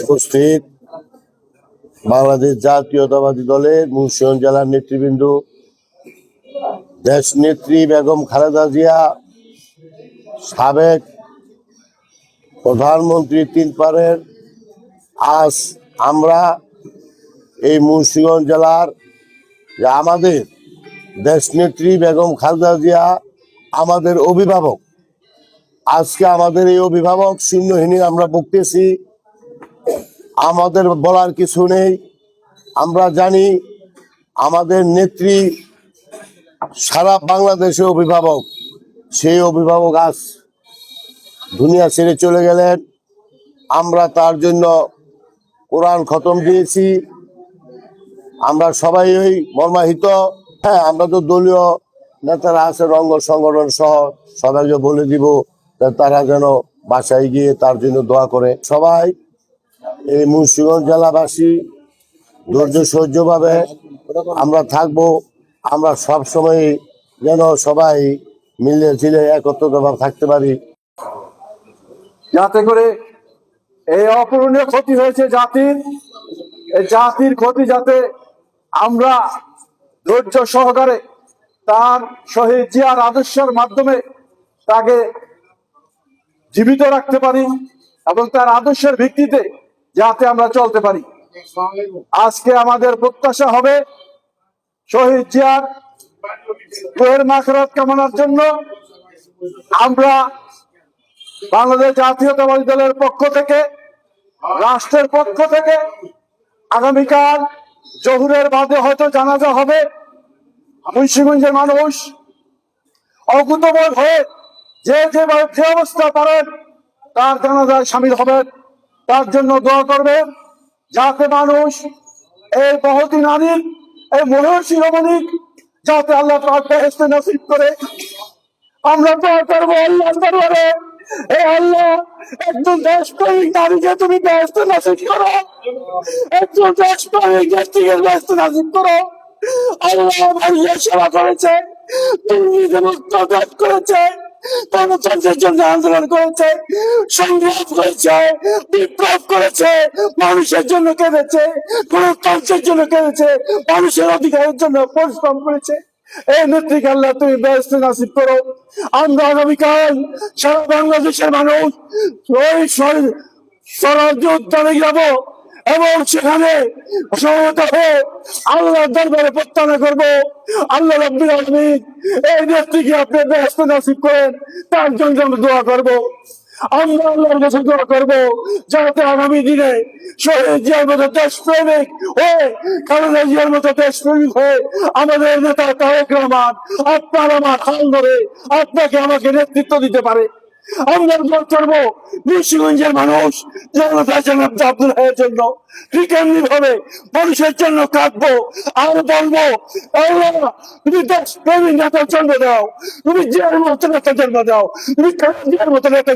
উপস্থিত বাংলাদেশ জাতীয়তাবাদী দলের মুন্সিগঞ্জ জেলার নেতৃবৃন্দ, দেশ নেত্রী বেগম খালেদা জিয়া, সাবেক প্রধানমন্ত্রী তিন পারের আজ আমরা এই মুন্সিগঞ্জ জেলার যে আমাদের দেশ নেত্রী বেগম খালেদা জিয়া, আমাদের অভিভাবক। আজকে আমাদের এই অভিভাবক শূন্যহীনী আমরা বকতেছি আমাদের বলার কিছু নেই। আমরা জানি আমাদের নেত্রী সারা বাংলাদেশের অভিভাবক, সেই অভিভাবক আজ দুনিয়া ছেড়ে চলে গেলেন। আমরা তার জন্য কোরআন খতম দিয়েছি। আমরা সবাই ওই মর্মাহিত। হ্যাঁ আমরা তো দলীয় নেতারা আছে, রঙ্গ সংগঠন সহ সবাইকে বলে দিব তারা যেন বাসায় গিয়ে তার জন্য দোয়া করে। সবাই এই মুন্সিগঞ্জ জেলাবাসী ধৈর্য সহ্যভাবে আমরা থাকব। আমরা সব সময় যেন সবাই মিলে ঝিলে একত্রিতভাবে থাকতে পারি। যাতে করে এই অপূরণীয় ক্ষতি হয়েছে জাতির, এই জাতির ক্ষতি যাতে আমরা ধৈর্য সহকারে তার শহীদ জিয়ার আদর্শের মাধ্যমে তাকে জীবিত রাখতে পারি এবং তার আদর্শের ভিত্তিতে যাতে আমরা চলতে পারি। আজকে আমাদের প্রত্যাশা হবে শহীদ জিয়ার রুহের মাখরাত কামনার জন্য। আমরা বাংলাদেশ জাতীয়তাবাদী দলের পক্ষ থেকে, রাষ্ট্রের পক্ষ থেকে আগামীকাল জহুরের বাদে হয়তো জানাজা হবে। মুন্সিগঞ্জের মানুষ অকুতবোধ হয়ে যে যেভাবে যে অবস্থা পারেন, তার জানাজায় সামিল হবেন। তার জন্য দোয়া করবেন, যাতে মানুষ এই বহুতি নারীর, এই মনোহর শিরোমণিক যাতে আল্লাহ পাক নসিব করে। আমরা দোয়া করব আল্লাহ দরবারে এ আল্লাহ তুমি করো। করো। আল্লাহ সেবা করেছে দুর্নীতি মুক্ত করেছে। গণতন্ত্রের জন্য আন্দোলন করেছে, সংগ্রাম করেছে, বিপ্লব করেছে, মানুষের জন্য কেঁদেছে, গণতন্ত্রের জন্য কেঁদেছে, মানুষের অধিকারের জন্য পরিশ্রম করেছে। এই নেত্রীকে আল্লাহ তুমি ব্যস্ত নাসিব করো। আমরা আগামীকাল সারা বাংলাদেশের মানুষ ওই স্বরাজ্য উদ্যানে যাব। এবং সেখানে সমবেত হয়ে আল্লাহ দরবারে প্রত্যানা করব। আল্লাহ রব্বুল আলামিন এই নেত্রীকে আপনি ব্যস্ত নাসিব করেন, তার জন্য দোয়া করব। আল্লাহর দোয়া করব আগামী দিনে জিয়ার মতো জিয়ার মতো হয়ে আমাদের নেতা তারেক রহমান আপনার আমার হাল ধরে আপনাকে আমাকে নেতৃত্ব দিতে পারে। আমরা মানুষ জনাব আব্দুল জন্য ভাবে মানুষের জন্য কাঁদবো। আর বলব তুমি দেশপ্রেমী নেতার জন্ম দাও। তুমি জন্ম দাও। তুমি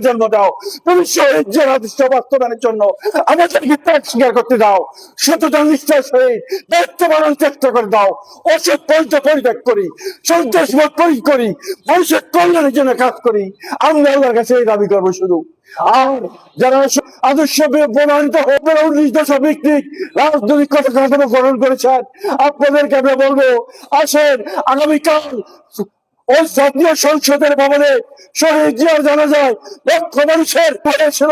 জন্ম দাও। তুমি শহীদ বাস্তবায়নের জন্য আমাদেরকে ত্যাগ স্বীকার করতে দাও। দায়িত্ব পালন চেষ্টা করে দাও। অসৎ পরিত্য পরিত্যাগ করি, সন্ত্রাসবাদ করি, মানুষের কল্যাণের জন্য কাজ করি। আমরা আল্লাহর কাছে এই দাবি করব শুধু। আর যারা আদর্শ প্রমাণিত হবে উনিশ রাজনৈতিক কথা কথা গ্রহণ করেছেন, আপনাদেরকে আমরা বলব, আসেন, আগামীকাল ওই জাতীয় সংসদের ভবনে শহীদ জিয়ার জানা যায় লক্ষ মানুষের ছিল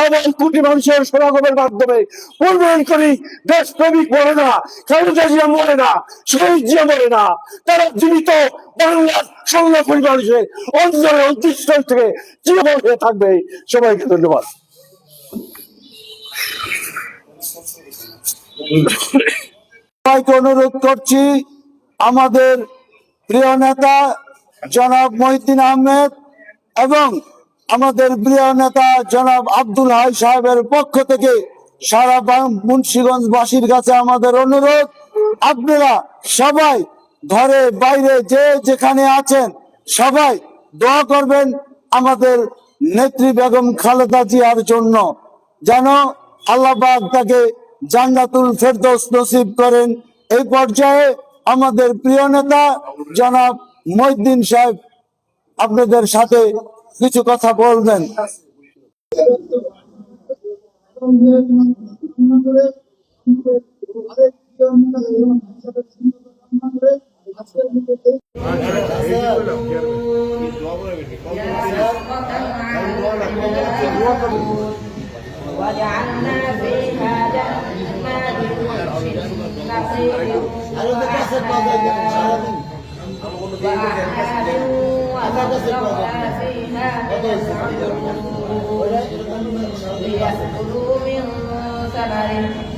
আবার কোটি মানুষের সমাগমের মাধ্যমে। উন্নয়ন করি দেশপ্রেমিক মরে না খালেদা জিয়া মরে না, শহীদ জিয়া মরে না। তারা জীবিত বাংলার ষোলো কোটি মানুষের অন্তরের অদৃষ্ট থেকে জীবন হয়ে থাকবে। সবাইকে ধন্যবাদ। সবাইকে অনুরোধ করছি, আমাদের প্রিয় নেতা জনাব মহিদ্দিন আহমেদ এবং আমাদের প্রিয় নেতা জনাব আব্দুল হাই সাহেবের পক্ষ থেকে সারা মুন্সীগঞ্জ মুন্সিগঞ্জবাসীর কাছে আমাদের অনুরোধ, আপনারা সবাই ঘরে বাইরে যে যেখানে আছেন সবাই দোয়া করবেন আমাদের নেত্রী বেগম খালেদা জিয়ার জন্য যেন আল্লাহবাক তাকে জান্নাতুল ফেরদৌস নসিব করেন। এই পর্যায়ে আমাদের প্রিয় নেতা জনাব মহিদ্দিন সাহেব আপনাদের সাথে কিছু কথা বলবেন وجعلنا فيها جنات من نخيل ليأكلوا من ثمره